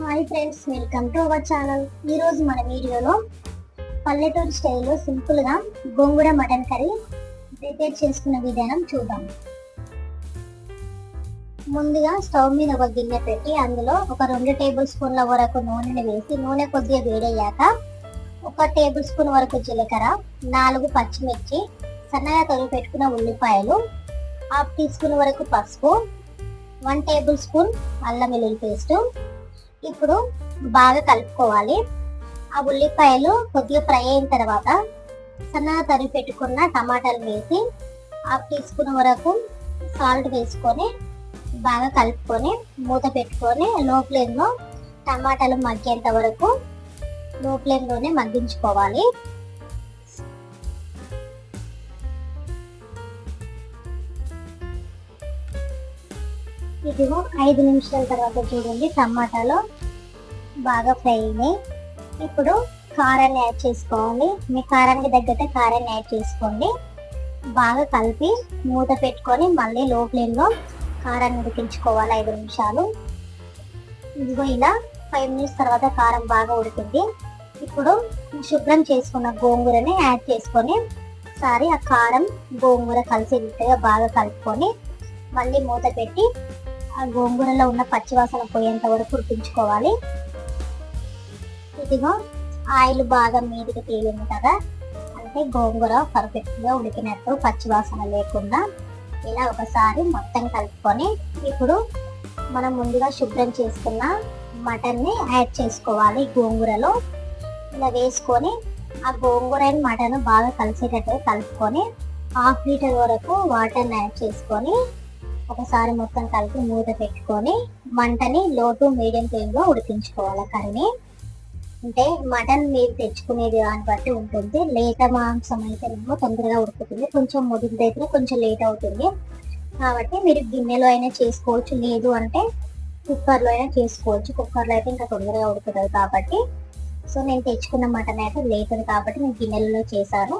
Hi friends welcome to our channel ఈరోజు మన వీడియోలో పల్లెటూరు స్టైల్లో సింపుల్గా గోంగూర మటన్ కర్రీ ప్రిపేర్ చేసుకున్న విధానం చూద్దాం. ముందుగా స్టవ్ మీద ఒక గిన్నె పెట్టి అందులో ఒక రెండు టేబుల్ స్పూన్ల వరకు నూనెని వేసి నూనె కొద్దిగా వేడయ్యాక ఒక టేబుల్ స్పూన్ వరకు జీలకర్ర నాలుగు పచ్చిమిర్చి సన్నగా తొలి పెట్టుకున్న ఉల్లిపాయలు హాఫ్ టీ స్పూన్ వరకు పసుపు వన్ టేబుల్ స్పూన్ అల్లం వెల్లుల్లి పేస్ట్ ఇప్పుడు బాగా కలుపుకోవాలి. ఆ ఉల్లిపాయలు కొద్దిగా ఫ్రై అయిన తర్వాత సన్నగా తరిగి పెట్టుకున్న టమాటాలు వేసి హాఫ్ టీ స్పూన్ వరకు సాల్ట్ వేసుకొని బాగా కలుపుకొని మూత పెట్టుకొని లో ఫ్లేమ్లో టమాటాలు మగ్గేంత వరకు లో ఫ్లేమ్లోనే మగ్గించుకోవాలి. ఇదిగో ఐదు నిమిషాల తర్వాత చూడండి టమాటాలు బాగా ఫ్రై అయినాయి. ఇప్పుడు కారాన్ని యాడ్ చేసుకోవాలి. మీ కారానికి తగ్గట్టే కారాన్ని యాడ్ చేసుకోండి. బాగా కలిపి మూత పెట్టుకొని మళ్ళీ లో ఫ్లేమ్లో కారాన్ని ఉడికించుకోవాలి ఐదు నిమిషాలు. ఇదిగో ఇలా ఫైవ్ మినిట్స్ తర్వాత కారం బాగా ఉడికింది. ఇప్పుడు శుభ్రం చేసుకున్న గోంగూరని యాడ్ చేసుకొని ఒకసారి ఆ కారం గోంగూర కలిసి బాగా కలుపుకొని మళ్ళీ మూత పెట్టి ఆ గోంగూరలో ఉన్న పచ్చివాసన పోయేంత వరకు ఉడికించుకోవాలి. ఇదిగో ఆయిల్ బాగా మీదికి తేలింది కదా అంటే గోంగూర పర్ఫెక్ట్గా ఉడికినట్టు పచ్చివాసన లేకుండా ఇలా ఒకసారి మొత్తం కలుపుకొని ఇప్పుడు మనం ముందుగా శుభ్రం చేసుకున్న మటన్ని యాడ్ చేసుకోవాలి గోంగూరలో. ఇలా వేసుకొని ఆ గోంగూర అండ్ మటన్ బాగా కలిసేటట్టుగా కలుపుకొని హాఫ్ లీటర్ వరకు వాటర్ని యాడ్ చేసుకొని ఒకసారి మొత్తం కలిపి మూత పెట్టుకొని మంటని లో టు మీడియం ఫ్లేమ్లో ఉడికించుకోవాలి. కర్రీని అంటే మటన్ మీరు తెచ్చుకునేది దాన్ని బట్టి ఉంటుంది. లేత మాంసం అయితేనేమో తొందరగా ఉడుకుతుంది. కొంచెం ముదిరిది అయితే కొంచెం లేట్ అవుతుంది. కాబట్టి మీరు గిన్నెలో అయినా చేసుకోవచ్చు. లేదు అంటే కుక్కర్లో అయినా చేసుకోవచ్చు. కుక్కర్లో అయితే ఇంకా తొందరగా ఉడుకుతుంది కాబట్టి. సో నేను తెచ్చుకున్న మటన్ అయితే లేతుంది కాబట్టి నేను గిన్నెలలో చేశాను.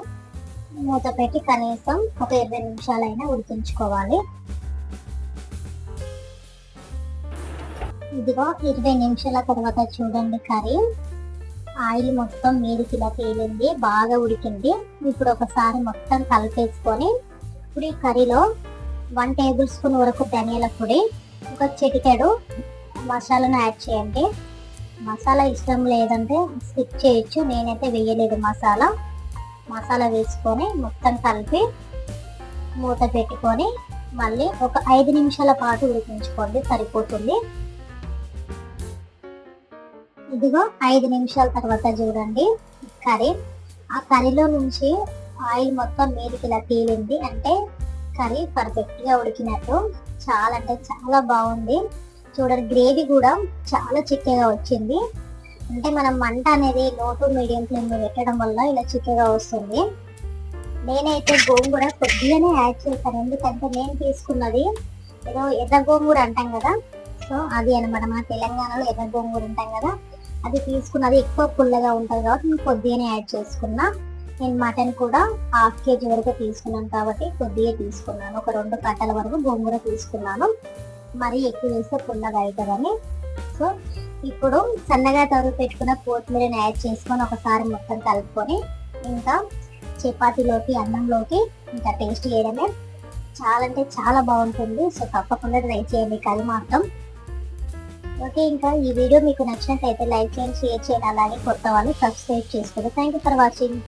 మూత పెట్టి కనీసం ఒక ఇరవై నిమిషాలైనా ఉడికించుకోవాలి. ఇదిగో ఇరవై నిమిషాల తర్వాత చూడండి కర్రీ. ఆయిల్ మొత్తం మీదకి ఇలా తేలింది బాగా ఉడికింది. ఇప్పుడు ఒకసారి మొత్తం కలిపేసుకొని ఇప్పుడు ఈ కర్రీలో వన్ టేబుల్ స్పూన్ వరకు ధనియాల పొడి ఒక చిటికెడు మసాలాను యాడ్ చేయండి. మసాలా ఇష్టం లేదంటే స్కిప్ చేయొచ్చు నేనైతే వేయలేదు మసాలా. మసాలా వేసుకొని మొత్తం కలిపి మూత పెట్టుకొని మళ్ళీ ఒక ఐదు నిమిషాల పాటు ఉడికించుకోండి సరిపోతుంది. ఇదిగో ఐదు నిమిషాల తర్వాత చూడండి. కర్రీ. ఆ కర్రీలో నుంచి ఆయిల్ మొత్తం మీదకి ఇలా తేలింది అంటే కర్రీ పర్ఫెక్ట్గా ఉడికినట్టు. చాలా అంటే చాలా బాగుంది. చూడండి గ్రేవీ కూడా చాలా చిక్కగా వచ్చింది. అంటే మనం మంట అనేది లో టు మీడియం ఫ్లేమ్లో పెట్టడం వల్ల ఇలా చిక్కగా వస్తుంది. నేనైతే గోంగూర కొద్దిగానే యాడ్ చేశాను. ఎందుకంటే నేను తీసుకున్నది ఏదో ఎర్ర గోంగూర అంటాం కదా. సో అది అనమాట మన తెలంగాణలో ఎర్ర గోంగూర అంటాం కదా. అది తీసుకున్నది ఎక్కువ పుల్లగా ఉంటుంది కాబట్టి నేను కొద్దిగానే యాడ్ చేసుకున్నా. నేను మటన్ కూడా హాఫ్ కేజీ వరకు తీసుకున్నాను కాబట్టి కొద్దిగా తీసుకున్నాను. ఒక రెండు కట్టల వరకు గోంగూర తీసుకున్నాను. మరీ ఎక్కువ వేస్తే పుల్లగా అవుతుందని సో ఇప్పుడు సన్నగా తరుగు పెట్టుకున్న కొత్తిమీరని యాడ్ చేసుకొని ఒకసారి మొత్తం కలుపుకొని ఇంకా చపాతీలోకి అన్నంలోకి ఇంకా టేస్ట్ చేయడమే. చాలా అంటే చాలా బాగుంటుంది. సో తప్పకుండా ట్రై చేయండి. కర్రీ మాత్రం ఓకే ఇంకా ఈ వీడియో మీకు నచ్చినట్లయితే లైక్ చేయండి షేర్ చేయండి అలాగే కొత్త వాళ్ళు సబ్స్క్రైబ్ చేసుకోండి. Thank you for watching